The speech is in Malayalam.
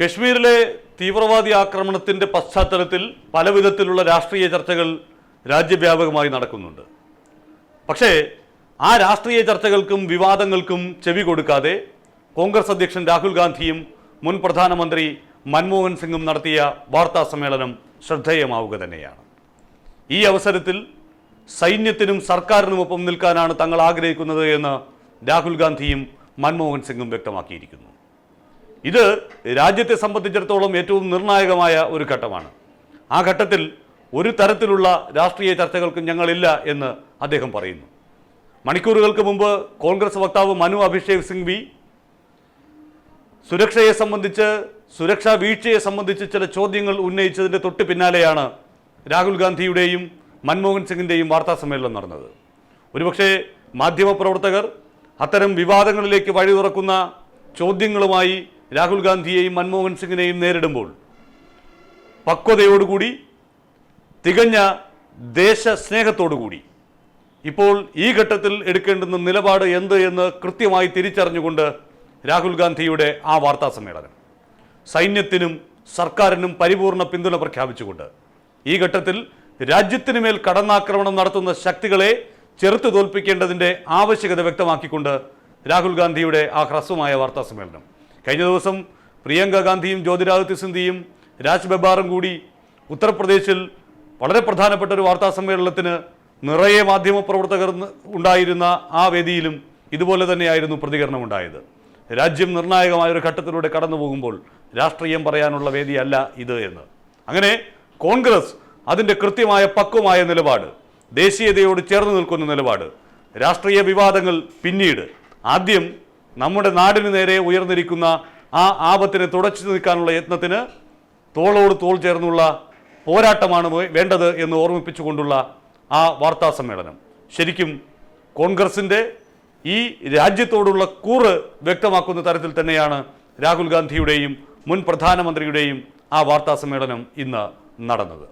കശ്മീരിലെ തീവ്രവാദി ആക്രമണത്തിന്റെ പശ്ചാത്തലത്തിൽ പല വിധത്തിലുള്ള രാഷ്ട്രീയ ചർച്ചകൾ രാജ്യവ്യാപകമായി നടക്കുന്നുണ്ട്. പക്ഷേ ആ രാഷ്ട്രീയ ചർച്ചകൾക്കും വിവാദങ്ങൾക്കും ചെവി കൊടുക്കാതെ കോൺഗ്രസ് അധ്യക്ഷൻ രാഹുൽ ഗാന്ധിയും മുൻ പ്രധാനമന്ത്രി മൻമോഹൻ സിംഗും നടത്തിയ വാർത്താ സമ്മേളനം ശ്രദ്ധേയമാവുക തന്നെയാണ്. ഈ അവസരത്തിൽ സൈന്യത്തിനും സർക്കാരിനുമൊപ്പം നിൽക്കാനാണ് തങ്ങൾ ആഗ്രഹിക്കുന്നത് എന്ന് രാഹുൽ ഗാന്ധിയും മൻമോഹൻ സിംഗും വ്യക്തമാക്കിയിരിക്കുന്നു. ഇത് രാജ്യത്തെ സംബന്ധിച്ചിടത്തോളം ഏറ്റവും നിർണായകമായ ഒരു ഘട്ടമാണ്. ആ ഘട്ടത്തിൽ ഒരു തരത്തിലുള്ള രാഷ്ട്രീയ ചർച്ചകൾക്കും ഞങ്ങളില്ല എന്ന് അദ്ദേഹം പറയുന്നു. മണിക്കൂറുകൾക്ക് മുമ്പ് കോൺഗ്രസ് വക്താവ് മനു അഭിഷേക് സിംഗ് വി സുരക്ഷയെ സംബന്ധിച്ച് സുരക്ഷാ വീഴ്ചയെ സംബന്ധിച്ച് ചില ചോദ്യങ്ങൾ ഉന്നയിച്ചതിന്റെ തൊട്ട് പിന്നാലെയാണ് രാഹുൽ ഗാന്ധിയുടെയും മൻമോഹൻ സിംഗിന്റെയും വാർത്താ സമ്മേളനം നടന്നത്. ഒരുപക്ഷെ മാധ്യമപ്രവർത്തകർ അത്തരം വിവാദങ്ങളിലേക്ക് വഴി തുറക്കുന്ന ചോദ്യങ്ങളുമായി രാഹുൽ ഗാന്ധിയെയും മൻമോഹൻ സിംഗിനെയും നേരിടുമ്പോൾ പക്വതയോടുകൂടി തികഞ്ഞ ദേശസ്നേഹത്തോടുകൂടി. ഇപ്പോൾ ഈ ഘട്ടത്തിൽ എടുക്കേണ്ടുന്ന നിലപാട് എന്ത് എന്ന് കൃത്യമായി തിരിച്ചറിഞ്ഞുകൊണ്ട് രാഹുൽ ഗാന്ധിയുടെ ആ വാർത്താ സമ്മേളനം. സൈന്യത്തിനും സർക്കാരിനും പരിപൂർണ പിന്തുണ പ്രഖ്യാപിച്ചുകൊണ്ട് ഈ ഘട്ടത്തിൽ രാജ്യത്തിനു മേൽ കടന്നാക്രമണം നടത്തുന്ന ശക്തികളെ ചെറുത്തു തോൽപ്പിക്കേണ്ടതിന്റെ ആവശ്യകത വ്യക്തമാക്കിക്കൊണ്ട് രാഹുൽ ഗാന്ധിയുടെ ആ ഹ്രസ്വമായ വാർത്താ സമ്മേളനം. കഴിഞ്ഞ ദിവസം പ്രിയങ്ക ഗാന്ധിയും ജ്യോതിരാദിത്യ സിന്ധിയും രാജ് കൂടി ഉത്തർപ്രദേശിൽ വളരെ പ്രധാനപ്പെട്ട ഒരു വാർത്താ സമ്മേളനത്തിന് നിറയെ മാധ്യമപ്രവർത്തകർ പ്രവർത്തകർ ഉണ്ടായിരുന്ന ആ വേദിയിലും ഇതുപോലെ തന്നെയായിരുന്നു പ്രതികരണം ഉണ്ടായത് രാജ്യം നിർണായകമായ ഒരു ഘട്ടത്തിലൂടെ കടന്നു പോകുമ്പോൾ രാഷ്ട്രീയം പറയാനുള്ള വേദിയല്ല ഇത് എന്ന്. അങ്ങനെ കോൺഗ്രസ് അതിന്റെ കൃത്യമായ പക്വമായ നിലപാട് ദേശീയതയോട് ചേർന്ന് നിൽക്കുന്ന നിലപാട് രാഷ്ട്രീയ വിവാദങ്ങൾ പിന്നീട് ആദ്യം നമ്മുടെ നാടിന് നേരെ ഉയർന്നിരിക്കുന്ന ആ ആപത്തിനെ തുടച്ചു നിൽക്കാനുള്ള യത്നത്തിന് തോളോട് തോൾ ചേർന്നുള്ള പോരാട്ടമാണ് വേണ്ടത് എന്ന് ഓർമ്മിപ്പിച്ചുകൊണ്ടുള്ള ആ വാർത്താ സമ്മേളനം. ശരിക്കും കോൺഗ്രസിന്റെ ഈ രാജ്യത്തോടുള്ള കൂറ് വ്യക്തമാക്കുന്ന തരത്തിൽ തന്നെയാണ് രാഹുൽ ഗാന്ധിയുടെയും മുൻ പ്രധാനമന്ത്രിയുടെയും ആ വാർത്താ സമ്മേളനം ഇന്ന് നടന്നത്.